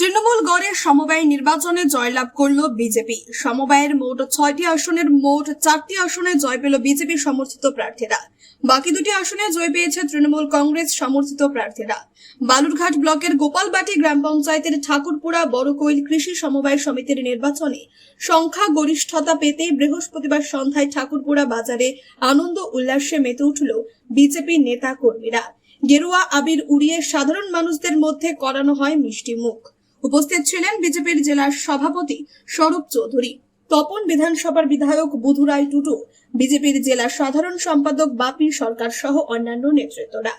তৃণমূল গড়ে সমবায় নির্বাচনে জয়লাভ করল বিজেপি। সমবায়ের মোট ছয়টি আসনের মোট চারটি আসনে জয় পেল বিজেপি সমর্থিত প্রার্থীরা। বাকি দুটি আসনে জয় পেয়েছে তৃণমূল কংগ্রেস সমর্থিত প্রার্থীরা। বালুরঘাট ব্লকের গোপালবাটি গ্রাম পঞ্চায়েতের ঠাকুরপুরা বড়কৈল কৃষি সমবায় সমিতির নির্বাচনে সংখ্যা গরিষ্ঠতা পেতে বৃহস্পতিবার সন্ধ্যায় ঠাকুরপুরা বাজারে আনন্দ উল্লাসে মেতে উঠল বিজেপি নেতা কর্মীরা গেরুয়া আবির উড়িয়ে সাধারণ মানুষদের মধ্যে করানো হয় মিষ্টি মুখ। উপস্থিত ছিলেন বিজেপির জেলার সভাপতি স্বরূপ চৌধুরী, তপন বিধানসভার বিধায়ক বুধুরাই টুটু, বিজেপির জেলা সাধারণ সম্পাদক বাপি সরকার সহ অন্যান্য নেতৃত্বরা।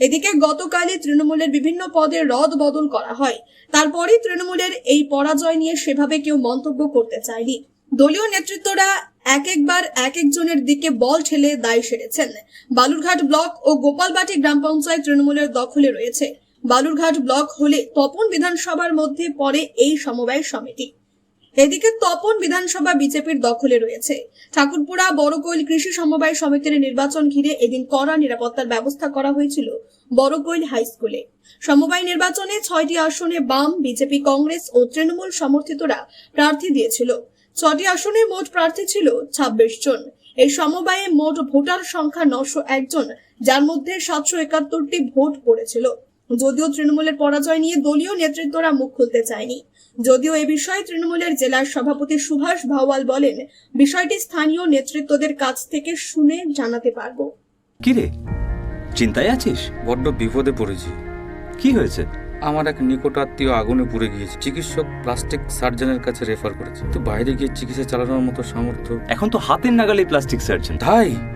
এদিকে গতকালই তৃণমূলের বিভিন্ন পদে রদ বদল করা হয়। তারপরই তৃণমূলের এই পরাজয় নিয়ে সেভাবে কেউ মন্তব্য করতে চায়নি। দলীয় নেতৃত্বরা এক একবার এক একজনের দিকে বল ঠেলে দায় সেরেছেন। বালুরঘাট ব্লক ও গোপালবাটি গ্রাম পঞ্চায়েত তৃণমূলের দখলে রয়েছে। বালুরঘাট ব্লক হলে তপন বিধানসভার মধ্যে পড়ে এই সমবায় সমিতি। এদিকে তপন বিধানসভা বিজেপির দখলে রয়েছে। ঠাকুরপুরা বড়কৈল কৃষি সমবায় সমিতির নির্বাচন ঘিরে এদিন কড়া নিরাপত্তার ব্যবস্থা করা হয়েছিল বড়কৈল হাই স্কুলে। সমবায় নির্বাচনে ছয়টি আসনে বাম, বিজেপি, কংগ্রেস ও তৃণমূল সমর্থিতরা প্রার্থী দিয়েছিল। ছটি আসনে মোট প্রার্থী ছিল ছাব্বিশ জন। এই সমবায়ে মোট ভোটার সংখ্যা নশো একজন যার মধ্যে সাতশো একাত্তরটি ভোট পড়েছিল। যদিও তৃণমূলের পরাজয় নিয়ে দলীয় নেতৃত্বরা মুখ খুলতে চায়নি। যদিও এ বিষয়ে তৃণমূলের জেলার সভাপতি সুভাষ ভাওয়াল বলেন বিষয়টি স্থানীয় নেতৃত্বদের কাছ থেকে শুনে জানাতে পারব। কিরে? চিন্তায় আছিস? বড্ড বিপদে পড়েছি। কি হয়েছে? আমার এক নিকট আত্মীয় আগুনে পুড়ে গিয়েছে। চিকিৎসক প্লাস্টিক সার্জনের কাছে রেফার করেছে। তো বাইরে গিয়ে চিকিৎসা চালানোর মতো সামর্থ্য এখন তো হাতের নাগালে প্লাস্টিক সার্জন। তাই?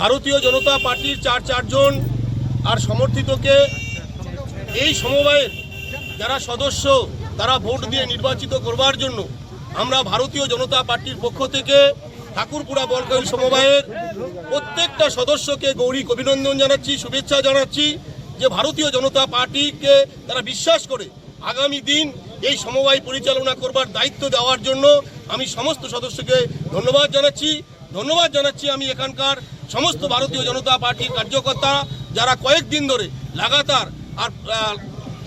ভারতীয় জনতা পার্টির চার চারজন আর সমর্থিতকে এই সমবায়ের যারা সদস্য, তারা ভোট দিয়ে নির্বাচিত করবার জন্য আমরা ভারতীয় জনতা পার্টির পক্ষ থেকে ঠাকুরপুরা বরকৈল সমবায়ের প্রত্যেকটা সদস্যকে গৌরী অভিনন্দন জানাচ্ছি, শুভেচ্ছা জানাচ্ছি যে ভারতীয় জনতা পার্টিকে তারা বিশ্বাস করে আগামী দিন এই সমবায় পরিচালনা করবার দায়িত্ব দেওয়ার জন্য আমি সমস্ত সদস্যকে ধন্যবাদ জানাচ্ছি। ধন্যবাদ জানাচ্ছি আমি এখানকার সমস্ত ভারতীয় জনতা পার্টির কার্যকর্তা যারা কয়েকদিন ধরে লাগাতার আর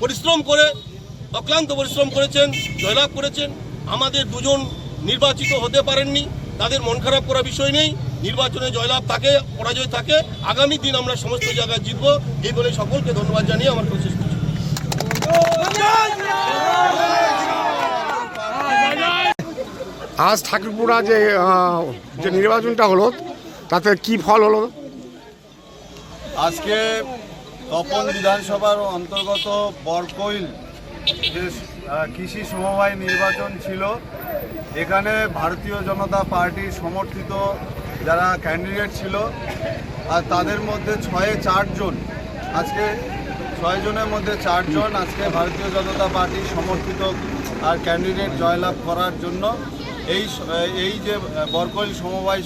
পরিশ্রম করে, অক্লান্ত পরিশ্রম করেছেন, জয়লাভ করেছেন, আমাদের দুজন নির্বাচিত হতে পারেননি, তাদের মন খারাপ করার বিষয় নেই, নির্বাচনে জয়লাভ থাকে, পরাজয় থাকে, আগামী দিন আমরা সমস্ত জায়গায় জিতবো, এই বলে সকলকে ধন্যবাদ জানিয়ে আমার প্রচেষ্টা আজ ঠাকুরপুরা যে যে নির্বাচনটা হলো তাতে কি ফল হলো? আজকে তপন বিধানসভার অন্তর্গত বরকৈল যে কৃষি সমবায় নির্বাচন ছিল, এখানে ভারতীয় জনতা পার্টির সমর্থিত যারা ক্যান্ডিডেট ছিল, আর তাদের মধ্যে ছয়ে চারজন, আজকে ছয়জনের মধ্যে চারজন আজকে ভারতীয় জনতা পার্টির সমর্থিত আর ক্যান্ডিডেট জয়লাভ করার জন্য এই এই যে বরকৈল সমবায়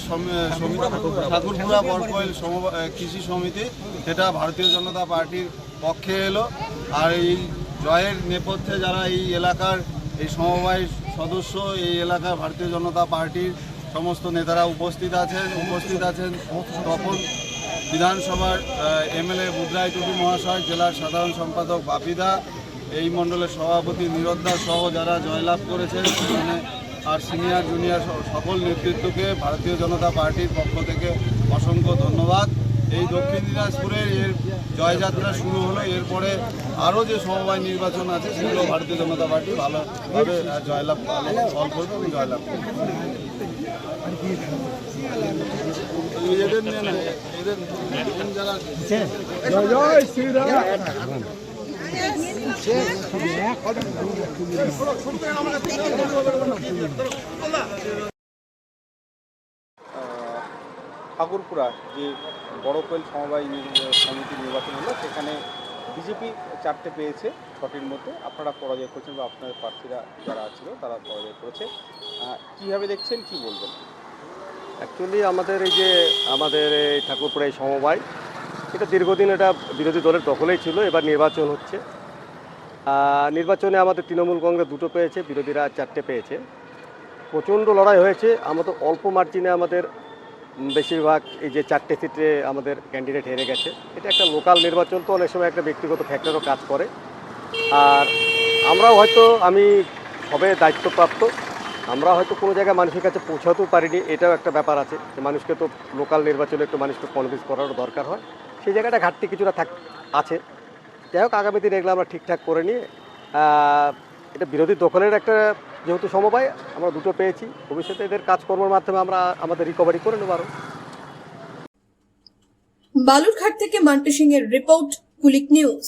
ঠাকুরপুরা বরকৈল সমবায় কৃষি সমিতি, সেটা ভারতীয় জনতা পার্টির পক্ষে এলো। আর এই জয়ের নেপথ্যে যারা এই এলাকার এই সমবায় সদস্য, এই এলাকার ভারতীয় জনতা পার্টির সমস্ত নেতারা উপস্থিত আছেন উপস্থিত আছেন তখন বিধানসভার এমএলএ বুদ্রাই টুটু মহাশয়, জেলার সাধারণ সম্পাদক বাপিদা, এই মণ্ডলের সভাপতি নিরদ্দা সহ যারা জয়লাভ করেছেন, সেখানে আর সিনিয়র, জুনিয়র সকল নেতৃত্বকে ভারতীয় জনতা পার্টির পক্ষ থেকে অসংখ্য ধন্যবাদ। এই দক্ষিণ দিনাজপুরের এর জয়যাত্রা শুরু হলো। এরপরে আরও যে সমবায় নির্বাচন আছে, সেগুলো ভারতীয় জনতা পার্টি ভালোভাবে জয়লাভ ফল করবে এবং জয়লাভ করবে। এদের এদের যারা ঠাকুরপুরা যে বড় কোয়েল সমবায় সমিতির নির্বাচন হলো, সেখানে বিজেপি চারটে পেয়েছে, ছটির মধ্যে। আপনারা পরাজয় করেছেন বা আপনাদের প্রার্থীরা যারা ছিল, তারা পরাজয় করেছে। কীভাবে দেখছেন, কি বলবেন? অ্যাকচুয়ালি আমাদের এই যে, আমাদের এই ঠাকুরপুরা সমবায় এটা দীর্ঘদিন এটা বিরোধী দলের দখলেই ছিল, এবার নির্বাচন হচ্ছে। নির্বাচনে আমাদের তৃণমূল কংগ্রেস দুটো পেয়েছে, বিরোধীরা চারটে পেয়েছে। প্রচণ্ড লড়াই হয়েছে, আমাদের অল্প মার্জিনে আমাদের বেশিরভাগ এই যে চারটে সিটে আমাদের ক্যান্ডিডেট হেরে গেছে। এটা একটা লোকাল নির্বাচন তো অনেক সময় একটা ব্যক্তিগত ফ্যাক্টরও কাজ করে। আর আমরাও হয়তো, আমি সবে দায়িত্বপ্রাপ্ত, আমরা হয়তো কোনো জায়গায় মানুষের কাছে পৌঁছাতেও পারিনি, এটাও একটা ব্যাপার আছে। যে মানুষকে তো লোকাল নির্বাচনে একটু মানুষকে কনভিন্স করারও দরকার হয়। সেই জায়গাটা ঘাটতি কিছুটা থাক, আছে। যাই হোক, আগামী দিনে এগুলো আমরা ঠিকঠাক করে নিয়ে এটা বিরোধী দখলের একটা যেহেতু সমবায়, আমরা দুটো পেয়েছি। ভবিষ্যতে এদের কাজকর্মের মাধ্যমে আমরা আমাদের রিকভারি করে নেব আরও বালুরঘাট থেকে মান্টু সিং এর রিপোর্ট, কুলিক নিউজ।